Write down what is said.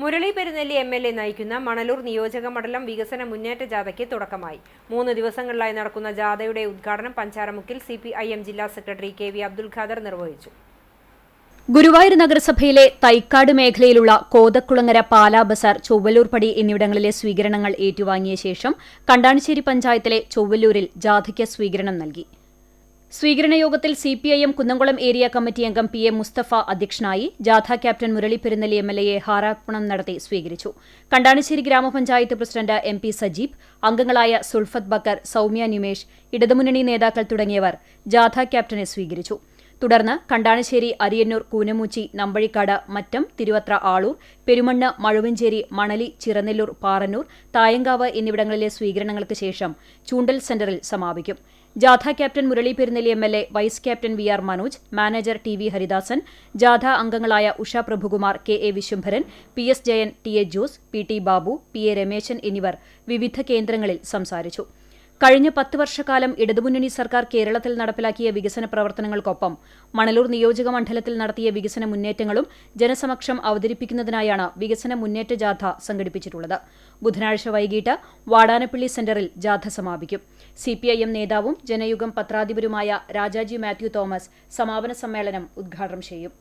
Murali Perunnelli M L A നയിക്കുന്ന മണലൂർ നിയോജക മണ്ഡലം വികസന മുന്നേറ്റ ജാഥയ്ക്ക് തുടക്കമായി. മൂന്ന് ദിവസങ്ങളിലായി നടക്കുന്ന ജാഥയുടെ ഉദ്ഘാടനം പഞ്ചാരമുക്കിൽ സി പി ഐ എം ജില്ലാ secretary K V Abdul Khader നിർവഹിച്ചു. ഗുരുവായൂർ നഗരസഭയിലെ തൈക്കാട് മേഖലയിലുള്ള കോതക്കുളങ്ങര പാലാ ബസാർ ചൊവ്വലൂർപടി എന്നിവിടങ്ങളിലെ സ്വീകരണങ്ങൾ ഏറ്റുവാങ്ങിയ ശേഷം കണ്ടാണിശ്ശേരി പഞ്ചായത്തിലെ ചൊവ്വലൂരിൽ ജാഥയ്ക്ക് സ്വീകരണം നൽകി. സ്വീകരണ യോഗത്തിൽ C P I M Kunnamkulam area committee അംഗം പി എ മുസ്തഫ അധ്യക്ഷനായി ജാഥ captain Murali Perunnelli M L എയെ ഹാരാർപ്പണം നടത്തി സ്വീകരിച്ചു. കണ്ടാണിശ്ശേരി ഗ്രാമപഞ്ചായത്ത് പ്രസിഡന്റ് എം പി സജീബ് അംഗങ്ങളായ സുൽഫത്ത് ബക്കർ സൌമ്യ നിമേഷ് ഇടതുമുന്നണി നേതാക്കൾ തുടങ്ങിയവർ ജാഥ ക്യാപ്റ്റനെ സ്വീകരിച്ചു. തുടർന്ന് കണ്ടാണശ്ശേരി അരിയന്നൂർ കൂനമൂച്ചി നമ്പഴിക്കാട് മറ്റം തിരുവത്ര ആളൂർ പെരുമണ്ണ് മഴുവഞ്ചേരി മണലി ചിറനെല്ലൂർ പാറന്നൂർ തായങ്കാവ് എന്നിവിടങ്ങളിലെ സ്വീകരണങ്ങൾക്ക് ശേഷം ചൂണ്ടൽ സെന്ററിൽ സമാപിക്കും. ജാഥ captain Murali Perunnelli M L A vice captain V R Manoj manager T V Haridasan ജാഥ അംഗങ്ങളായ Usha Prabhukumar K A Vishwambharan P S Jayan T A Jose P T Babu P A Rameshan എന്നിവർ വിവിധ കേന്ദ്രങ്ങളിൽ സംസാരിച്ചു. കഴിഞ്ഞ പത്ത് വർഷക്കാലം ഇടതുമുന്നണി സർക്കാർ കേരളത്തിൽ നടപ്പിലാക്കിയ വികസന പ്രവർത്തനങ്ങൾക്കൊപ്പം മണലൂർ നിയോജക മണ്ഡലത്തിൽ നടത്തിയ വികസന മുന്നേറ്റങ്ങളും ജനസമക്ഷം അവതരിപ്പിക്കുന്നതിനായാണ് വികസന മുന്നേറ്റ ജാഥ സംഘടിപ്പിച്ചിട്ടുള്ളത്. ബുധനാഴ്ച വൈകിട്ട് വാടാനപ്പള്ളി സെന്ററിൽ ജാഥ സമാപിക്കും. സിപിഐഎം നേതാവും ജനയുഗം പത്രാധിപരുമായ രാജാജി മാത്യു തോമസ് സമാപന സമ്മേളനം ഉദ്ഘാടനം ചെയ്യും.